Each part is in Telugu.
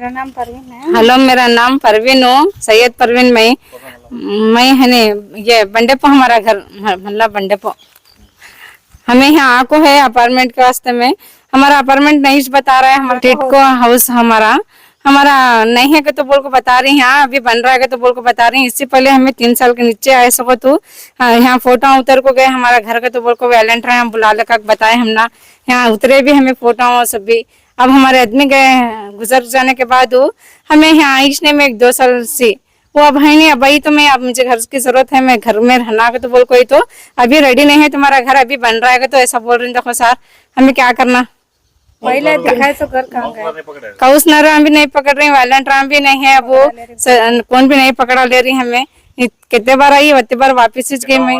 मेरा नाम परवीन है। हेलो मेरा नाम परवीन हूँ सैयद परवीन मैं मैं है ने ये बंडेपो हमारा घर मतलब बंडेपो। हमें यहाँ आको है अपार्टमेंट के वास्ते में। हमारा अपार्टमेंट नहीं बता रहा है हमारा टिटको हाउस हमारा। हमारा नहीं है कि तो बोल को बता रही हैं हाँ, अभी बन रहा है तो बोल को बता रही हैं। इससे पहले हमें तीन साल के नीचे आए सको तो। हाँ, यहाँ फ़ोटो उतर को गए हमारा घर का तो बोल को वैलेंट रहे हम बुला लेकर बताए हमना। यहाँ उतरे भी हमें फ़ोटो सब भी। अब हमारे आदमी गए गुजर जाने के बाद वो हमें यहाँ आइसने में एक दो साल से वो अब है नहीं अब भाई तो मैं अब मुझे घर की ज़रूरत है मैं घर में रहना तो बोल कोई तो अभी रेडी नहीं है तुम्हारा घर अभी बन रहा है तो ऐसा बोल रही देखो सर हमें क्या करना? पहले दिखाए तो घर कहाँ गए? नाराम भी नहीं पकड़ रही वायलेंट राम भी नहीं है अब वो कौन भी नहीं पकड़ा ले रही हमें। कितने बार आई उतने बार वापिस गई मैं।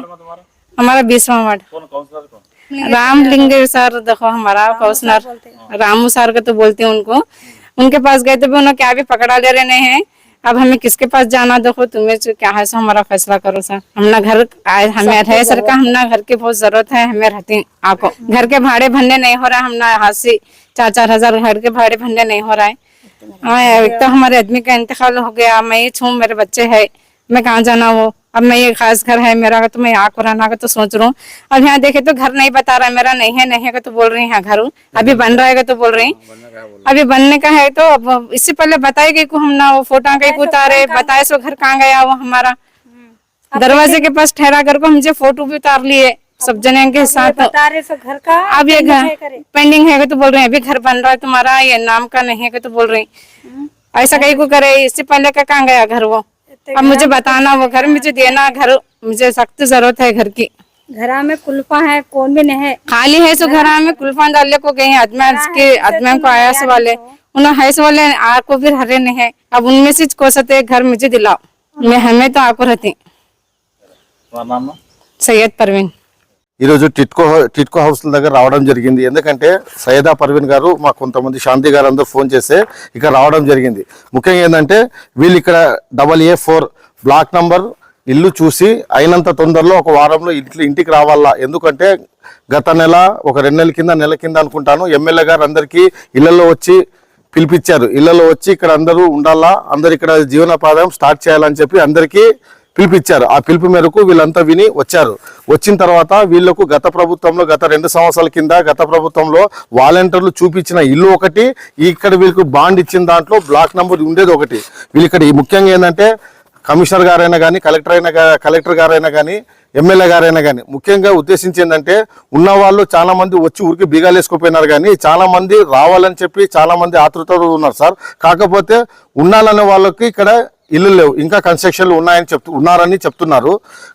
हमारा बीसवा वार्ड। राम लिंग सर देखो हमारा काउसनर रामू सर का तो बोलते हैं उनको। उनके पास गए तो भी उन्होंने क्या भी पकड़ा ले रहे हैं। अब हमें किसके पास जाना देखो तुम्हें जो क्या है सो हमारा फैसला करो सर। हमना घर आए हमें रहे सर का हमना घर की बहुत ज़रूरत है हमें रहती आपको घर के भाड़े भरने नहीं हो रहा है हमना हाथ से चार चार हज़ार घर के भाड़े भरने नहीं हो रहा है। हाँ एक तो हमारे आदमी का इंतकाल हो गया मैं ही छू मेरे बच्चे है मैं कहाँ जाना हो अब मैं ये खास घर है मेरा तो मैं यहाँ को रहना का तो सोच रहा हूँ। अब यहाँ देखे तो घर नहीं बता रहा है मेरा नहीं है नहीं है का तो बोल रही है घर अभी बन रहा है तो बोल रही अभी बनने का है तो अब इससे पहले बताए गई को हम ना वो फ़ोटो कहीं को उतारे बताए सो घर कहाँ गया वो हमारा। दरवाजे के पास ठहरा कर को हमसे फ़ोटो भी उतार लिए सब जने के साथ। बता रहे सो घर का अब ये घर पेंडिंग है तो बोल रहे हैं अभी घर बन रहा है तुम्हारा ये नाम का नहीं है तो बोल रही ऐसा कहीं को करे इससे पहले का कहाँ गया घर वो? अब मुझे बताना वो घर मुझे देना घर मुझे सख्त ज़रूरत है घर की। घरा में कुल्फा है कौन भी नहीं। है खाली है सो घर में कुल्फा डालने को गए हैं अदमान के अजमेर को आया सो वाले। उन्होंने है सो वाले आपको फिर हरे नहीं। है अब उनमें से को सते घर मुझे दिलाओ। मैं हमें तो आपको रहती। सैयद परवीन। ఈరోజు టిట్కో టిట్కో హౌస్ దగ్గర రావడం జరిగింది. ఎందుకంటే సయ్యదా పర్వీన్ గారు మా కొంతమంది శాంతి గారు అందరూ ఫోన్ చేస్తే ఇక్కడ రావడం జరిగింది. ముఖ్యంగా ఏంటంటే వీళ్ళు ఇక్కడ double A four block number ఇల్లు చూసి అయినంత తొందరలో ఒక వారంలో ఇంట్లో ఇంటికి రావాలా? ఎందుకంటే గత నెల ఒక రెండు నెలల కింద నెల కింద అనుకుంటాను ఎమ్మెల్యే గారు అందరికీ ఇళ్ళలో వచ్చి పిలిపించారు. ఇళ్ళలో వచ్చి ఇక్కడ అందరూ ఉండాలా? అందరు ఇక్కడ జీవనోపాధం స్టార్ట్ చేయాలని చెప్పి అందరికీ పిలిపించారు ఆ పిలుపు మేరకు వీళ్ళంతా విని వచ్చారు. వచ్చిన తర్వాత వీళ్ళకు గత ప్రభుత్వంలో గత రెండు సంవత్సరాల కింద గత ప్రభుత్వంలో వాలంటీర్లు చూపించిన ఇల్లు ఒకటి ఇక్కడ వీళ్ళకు బాండ్ ఇచ్చిన దాంట్లో బ్లాక్ నెంబర్ ఉండేది ఒకటి. వీళ్ళు ఇక్కడ ముఖ్యంగా ఏంటంటే కమిషనర్ గారైనా కానీ కలెక్టర్ అయినా కలెక్టర్ గారైనా కానీ ఎమ్మెల్యే గారైనా కానీ ముఖ్యంగా ఉద్దేశించి ఏంటంటే ఉన్న వాళ్ళు వచ్చి ఊరికి బీగాలేసుకుపోయినారు కానీ చాలామంది రావాలని చెప్పి చాలామంది ఆతృతలు ఉన్నారు సార్. కాకపోతే ఉండాలనే వాళ్ళకి ఇక్కడ ఇల్లు లేవు. ఇంకా కన్స్ట్రక్షన్లు ఉన్నాయని చెప్తూ ఉన్నారని చెప్తున్నారు.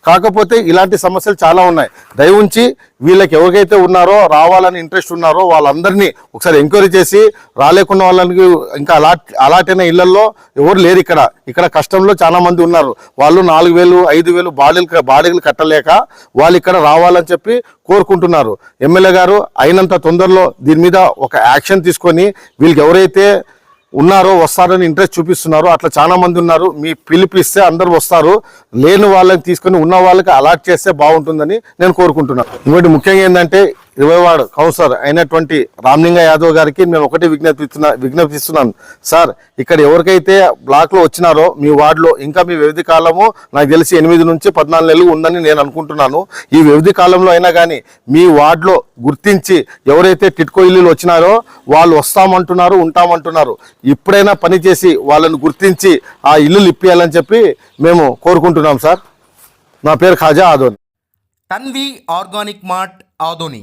కాకపోతే ఇలాంటి సమస్యలు చాలా ఉన్నాయి. దయవుంచి వీళ్ళకి ఎవరికైతే ఉన్నారో రావాలని ఇంట్రెస్ట్ ఉన్నారో వాళ్ళందరినీ ఒకసారి ఎంక్వైరీ చేసి రాలేకున్న వాళ్ళకి ఇంకా అలాట్ అలాట్ ఇళ్ళలో ఎవరు లేరు ఇక్కడ. ఇక్కడ కష్టంలో చాలా మంది ఉన్నారు. వాళ్ళు నాలుగు వేలు ఐదు వేలు బాడీలు బాడీలు కట్టలేక వాళ్ళు ఇక్కడ రావాలని చెప్పి కోరుకుంటున్నారు. ఎమ్మెల్యే గారు అయినంత తొందరలో దీని మీద ఒక యాక్షన్ తీసుకొని వీళ్ళకి ఎవరైతే ఉన్నారో వస్తారని ఇంట్రెస్ట్ చూపిస్తున్నారు అట్లా చాలా మంది ఉన్నారు. మీ పిలిపిస్తే అందరు వస్తారు. లేని వాళ్ళని తీసుకొని ఉన్న వాళ్ళకి అలాట్ చేస్తే బాగుంటుందని నేను కోరుకుంటున్నాను. ఇంకోటి ముఖ్యంగా ఏంటంటే ఇరవై కౌన్సిలర్ అయినటువంటి రామలింగ యాదవ్ గారికి నేను ఒకటి విజ్ఞప్తిస్తున్నా విజ్ఞప్తిస్తున్నాను. సార్ ఇక్కడ ఎవరికైతే బ్లాక్లో వచ్చినారో మీ వార్డులో ఇంకా మీ వ్యవధి కాలము నాకు తెలిసి ఎనిమిది నుంచి పద్నాలుగు నెలలు ఉందని నేను అనుకుంటున్నాను. ఈ వ్యవధి కాలంలో అయినా కానీ మీ వార్డులో గుర్తించి ఎవరైతే టిట్కో ఇల్లులు వచ్చినారో వాళ్ళు వస్తామంటున్నారు ఉంటామంటున్నారు. ఇప్పుడైనా పని చేసి వాళ్ళని గుర్తించి ఆ ఇల్లులు ఇప్పియాలని చెప్పి మేము కోరుకుంటున్నాం సార్. నా పేరు Khaja Adoni. Tanvi organic mart Adoni.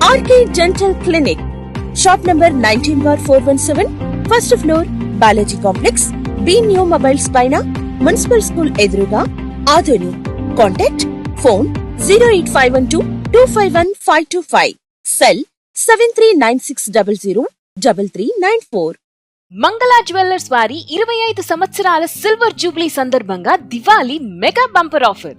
RK dental clinic shop number nineteen bar four one seven first floor Balaji complex B new mobiles పైన మున్సిపల్ స్కూల్ ఎదురుగా Adoni contact phone zero eight five one two two five one five two five cell seven three nine six double zero double three nine four Mangala jewellers వారి ఇరవై ఐదు సంవత్సరాల సిల్వర్ జూబ్లీ సందర్భంగా దివాళీ మెగా బంపర్ ఆఫర్.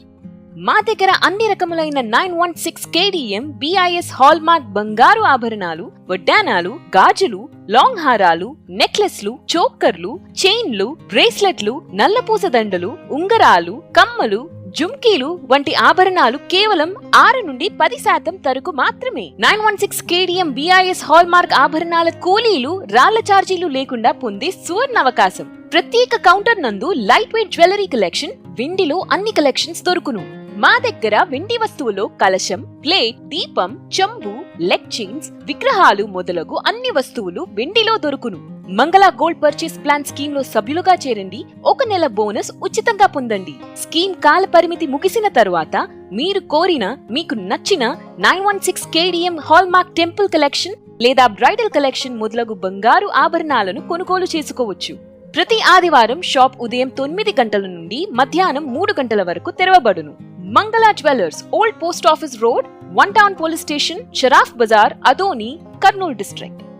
మా దగ్గర అన్ని రకములైన nine one six KDM BIS hallmark బంగారు ఆభరణాలు వడ్డానాలు గాజులు లాంగ్ హారాలు నెక్లెస్లు చోక్కర్లు చైన్లు బ్రేస్లెట్లు నల్లపూస దండలు ఉంగరాలు కమ్మలు జుమ్కీలు వంటి ఆభరణాలు కేవలం ఆరు నుండి పది శాతం తరకు మాత్రమే. Nine one six KDM BIS hallmark ఆభరణాల కూలీలు రాళ్ళ ఛార్జీలు లేకుండా పొందే సువర్ణ అవకాశం ప్రత్యేక కౌంటర్ నందు లైట్ వెయిట్ జ్యువెలరీ కలెక్షన్ వెండిలో అన్ని కలెక్షన్స్ దొరుకును. మా దగ్గర వెండి వస్తువులో కలశం ప్లేట్ దీపం చెంబు లెగ్ చైన్స్ విగ్రహాలు మొదలగు అన్ని వస్తువులు వెండిలో దొరుకును. మంగళ గోల్డ్ పర్చేస్ ప్లాన్ స్కీమ్లో సభ్యులుగా చేరండి. ఒక నెల బోనస్ ఉచితంగా పొందండి. స్కీమ్ కాల పరిమితి ముగిసిన తరువాత మీరు కోరిన మీకు నచ్చిన nine one six KDM hallmark temple collection లేదా బ్రైడల్ కలెక్షన్ మొదలగు బంగారు ఆభరణాలను కొనుగోలు చేసుకోవచ్చు. ప్రతి ఆదివారం షాప్ ఉదయం తొమ్మిది గంటల నుండి మధ్యాహ్నం మూడు గంటల వరకు తెరవబడును. Mangala Dwellers, Old Post Office Road, One Town Police Station, Sharaf Bazaar, Adoni, Karnool District.